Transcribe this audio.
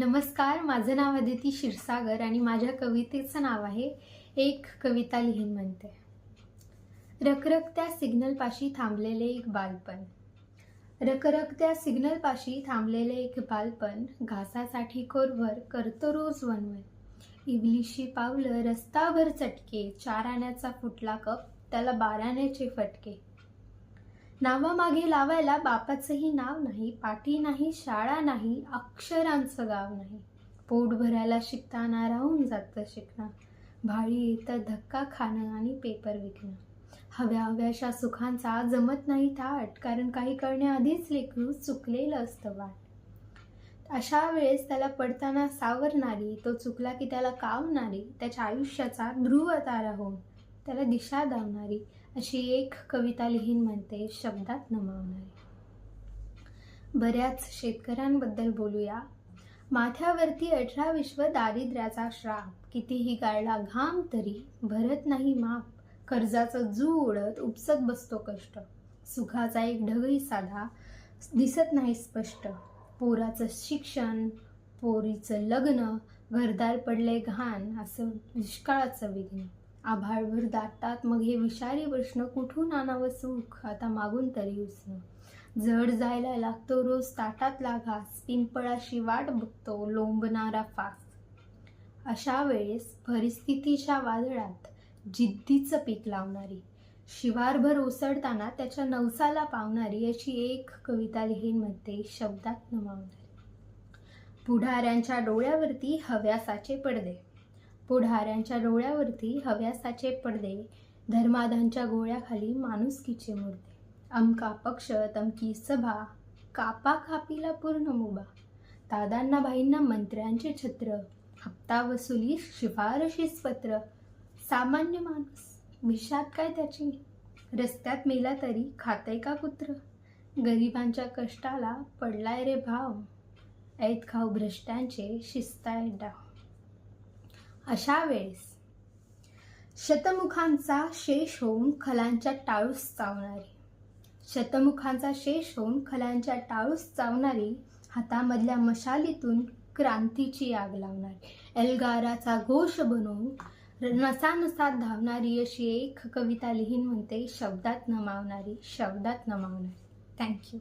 नमस्कार माझं नाव अदिती क्षीरसागर आणि माझ्या कवितेचं नाव आहे एक कविता लिहीन म्हणते. रखरखत्या सिग्नलपाशी थांबलेले एक बालपण. रखरखत्या सिग्नलपाशी थांबलेले एक बालपण घासासाठी कोरभर करतो रोज वनवन इवलीशी पावलं रस्ताभर चटके चार आण्याचा फुटला कप त्याला बाराण्याचे फटके. नावामागे लावायला बापाचंही नाव नाही पाठी नाही शाळा नाही अक्षरांचं गाव नाही. पोट भरायला शिकताना राहून जातं शिकणं. भाळी येतं धक्का खाणं आणि पेपर विकणं. हव्या हव्याशा सुखांचा जमत नाही थाट कारण काही करण्याआधीच लेकरू चुकलेलं असतं वाट. अशा वेळेस त्याला पडताना सावरणारी तो चुकला की त्याला कावणारी त्याच्या आयुष्याचा ध्रुव तारा होऊन. त्याला दिशा दावणारी अशी एक कविता लिहीन म्हणते शब्दात नमावणारी. बऱ्याच शेतकऱ्यांबद्दल बोलूया. माथ्यावरती अठरा विश्व दारिद्र्याचा श्राप. कितीही गाळला घाम तरी भरत नाही माप. कर्जाचं जू उडत उपसत बसतो कष्ट. सुखाचा एक ढगही साधा दिसत नाही स्पष्ट. पोराचं शिक्षण पोरीचं लग्न घरदार पडले घाण असं दुष्काळाचं विघ्न. आभाळभर दाटतात. मग हे विषारी प्रश्न कुठून आणावं सुख? आता मागून तरी उसणं. जड जायला लागतो रोज ताटातला घास पिंपळाशी वाट बघतो लोंबणारा फास. अशा वेळेस परिस्थितीच्या वादळात जिद्दीचं पीक लावणारी शिवारभर ओसडताना त्याच्या नवसाला पावणारी अशी एक कविता लिहीन म्हणते शब्दात नमावणारी. पुढाऱ्यांच्या डोळ्यावरती हव्यासाचे पडदे. पुढाऱ्यांच्या डोळ्यावरती हव्यासाचे पडदे धर्मादांच्या गोळ्याखाली माणुसकीचे मुर्दे. अमका पक्ष तमकी सभा कापा कापीला पूर्ण मुबा दादांना भाईंना मंत्र्यांचे छत्र हप्ता वसुली शिफारशीस पत्र सामान्य माणूस विषात काय त्याची? रस्त्यात मेला तरी खाते का कुत्र? गरिबांच्या कष्टाला पडलाय रे भाव. ऐत खाऊ भ्रष्टांचे शिस्ताय डाव. अशा वेळेस शतमुखांचा शेष होऊन खलांच्या टाळूस चावणारी शतमुखांचा शेष होऊन खलांच्या टाळूस चावणारी हातामधल्या मशालीतून क्रांतीची आग लावणारी एल्गाराचा घोष बनवून नसानसात धावणारी अशी एक कविता लिहीन म्हणते शब्दात नमावणारी शब्दात नमावणारी. थँक्यू